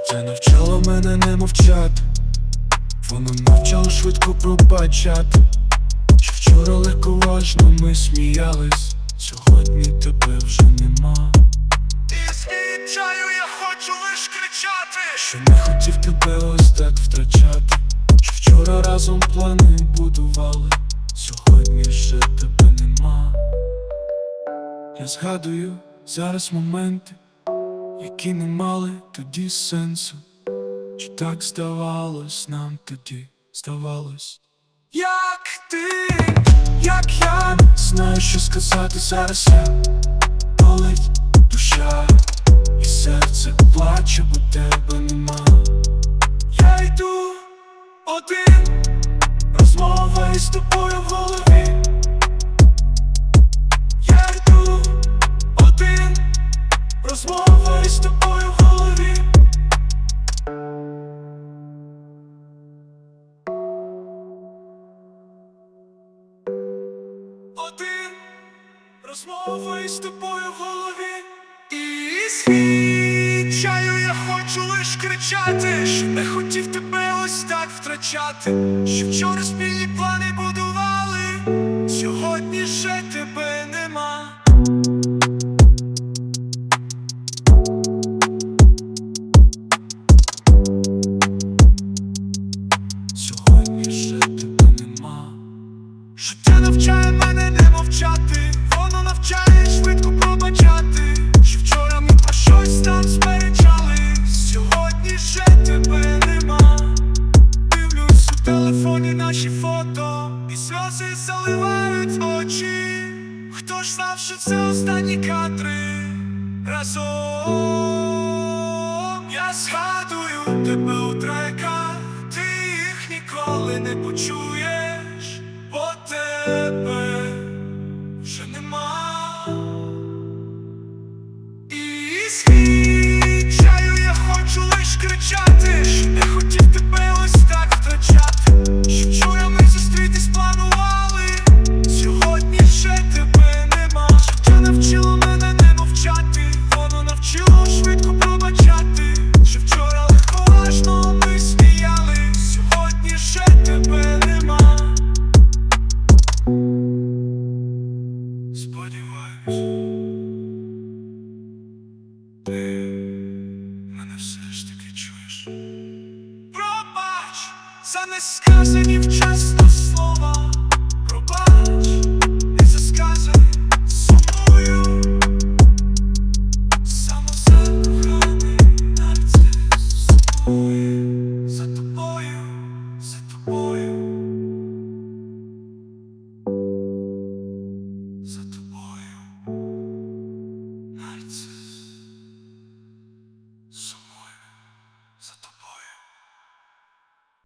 Життя навчало мене не мовчати, воно навчало швидко пробачати. Що вчора легковажно ми сміялись, сьогодні тебе вже нема. І звідчаю я хочу лиш кричати Що не хотів тебе ось так втрачати, що вчора разом плани будували, сьогодні ще тебе нема. Я згадую зараз моменти, які не мали тоді сенсу. Чи так здавалось нам тоді, здавалось, як ти, як я? Знаю, що сказати зараз я. Болить душа, і серце плаче, бо тебе нема. Я йду один, розмова із тобою в голові. Я йду один, розмова із тобою в голові. Один, розмова із тобою в голові. І звідчаю я хочу лиш кричати Що не хотів тебе ось так втрачати Що вчора спільні плани Прославши все останні кадри разом, я згадую тебе у треках, ти їх ніколи не почуєш, бо тебе. Ти мене все ж таки за несказані